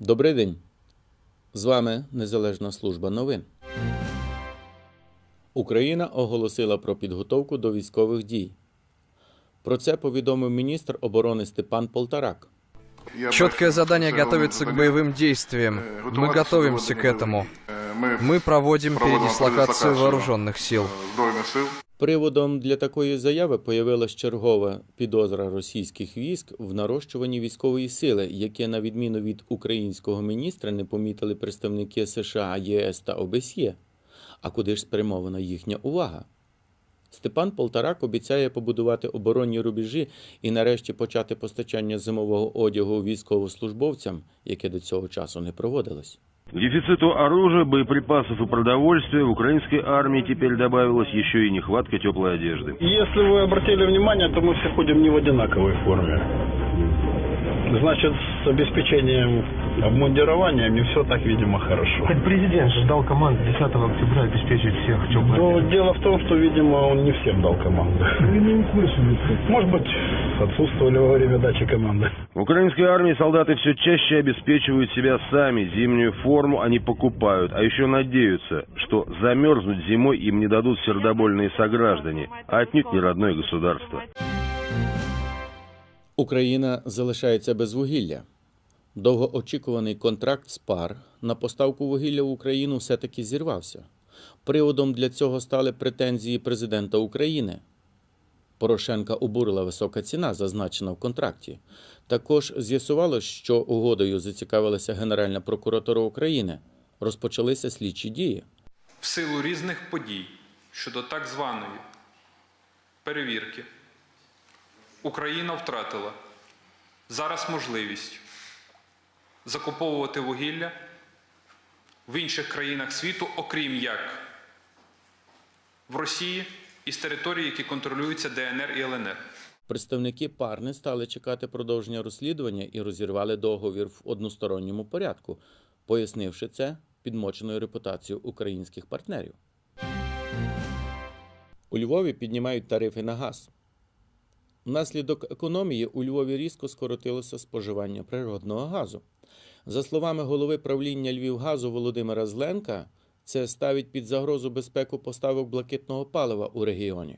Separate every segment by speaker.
Speaker 1: Добрий день. З вами Незалежна служба новин. Україна оголосила про підготовку до військових дій. Про це повідомив міністр оборони Степан Полтарак.
Speaker 2: Четкое задание готовиться к боевым действиям. Мы готовимся к этому. Мы проводим передислокацию вооруженных сил.
Speaker 3: Сил.
Speaker 1: Приводом для такої заяви появилась чергова підозра російських військ в нарощуванні військової сили, яке, на відміну від українського міністра, не помітили представники США, ЄС та ОБСЄ. А куди ж спрямована їхня увага? Степан Полтарак обіцяє побудувати оборонні рубежі і нарешті почати постачання зимового одягу військовослужбовцям, яке до цього часу не проводилось.
Speaker 4: К дефициту оружия, боеприпасов и продовольствия в украинской армии теперь добавилась еще и нехватка теплой одежды.
Speaker 5: Если вы обратили внимание, то мы все ходим не в одинаковой форме. Значит, с обеспечением обмундирования не все так, видимо, хорошо.
Speaker 6: Так президент же дал команду 10 октября обеспечить всех теплой
Speaker 5: Но
Speaker 6: одеждой.
Speaker 5: дело в том, что, видимо, он не всем дал команду. Может быть, отсутствовали во время дачи команды.
Speaker 4: В украинской армии солдаты все чаще обеспечивают себя сами. Зимнюю форму они покупают, а еще надеются, что замерзнуть зимой им не дадут сердобольные сограждане, а отнюдь не родное государство.
Speaker 1: Україна залишається без вугілля. Довгоочікуваний контракт з пар на поставку вугілля в Україну все-таки зірвався. Приводом для цього стали претензії президента України. Порошенка обурила висока ціна, зазначена в контракті. Також з'ясувалось, що угодою зацікавилася Генеральна прокуратура України. Розпочалися слідчі дії.
Speaker 7: в силу різних подій щодо так званої перевірки Україна втратила зараз можливість закуповувати вугілля в інших країнах світу, окрім як в Росії і з територій, які контролюються ДНР і ЛНР.
Speaker 1: Представники пар не стали чекати продовження розслідування і розірвали договір в односторонньому порядку, пояснивши це підмоченою репутацією українських партнерів. У Львові піднімають тарифи на газ. Внаслідок економії у Львові різко скоротилося споживання природного газу. За словами голови правління Львівгазу Володимира Зленка, це ставить під загрозу безпеку поставок блакитного палива у регіоні.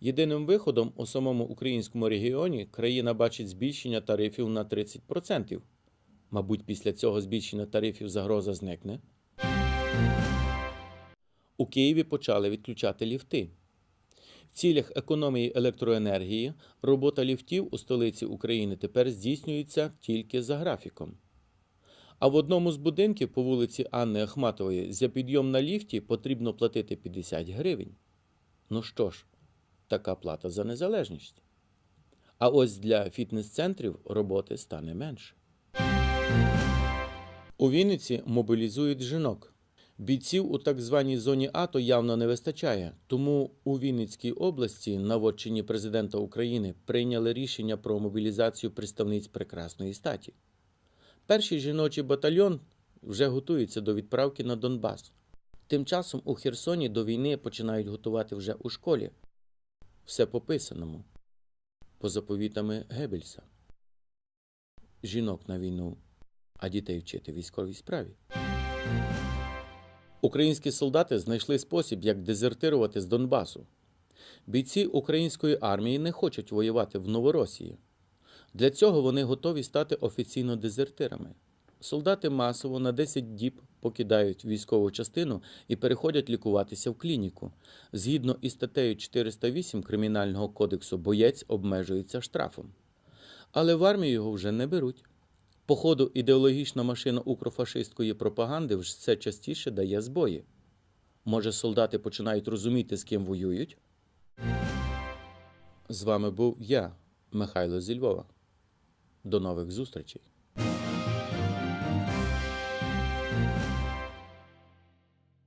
Speaker 1: Єдиним виходом у самому українському регіоні країна бачить збільшення тарифів на 30%. Мабуть, після цього збільшення тарифів загроза зникне. У Києві почали відключати ліфти. В цілях економії електроенергії робота ліфтів у столиці України тепер здійснюється тільки за графіком. А в одному з будинків по вулиці Анни Ахматової за підйом на ліфті потрібно платити 50 гривень. Ну що ж, така плата за незалежність. А ось для фітнес-центрів роботи стане менше. У Вінниці мобілізують жінок. Бійців у так званій зоні АТО явно не вистачає, тому у Вінницькій області на вотчині президента України прийняли рішення про мобілізацію представниць прекрасної статі. Перший жіночий батальйон вже готується до відправки на Донбас. Тим часом у Херсоні до війни починають готувати вже у школі. Все по писаному, по заповітами Геббельса. Жінок на війну, а дітей вчити військовій справі. Українські солдати знайшли спосіб, як дезертирувати з Донбасу. Бійці української армії не хочуть воювати в Новоросії. Для цього вони готові стати офіційно дезертирами. Солдати масово на 10 діб покидають військову частину і переходять лікуватися в клініку. Згідно із статтею 408 Кримінального кодексу, боєць обмежується штрафом. Але в армію його вже не беруть. Походу, ідеологічна машина укрофашистської пропаганди все частіше дає збої. Може, солдати починають розуміти, з ким воюють? З вами був я, Михайло зі Львова. До нових зустрічей!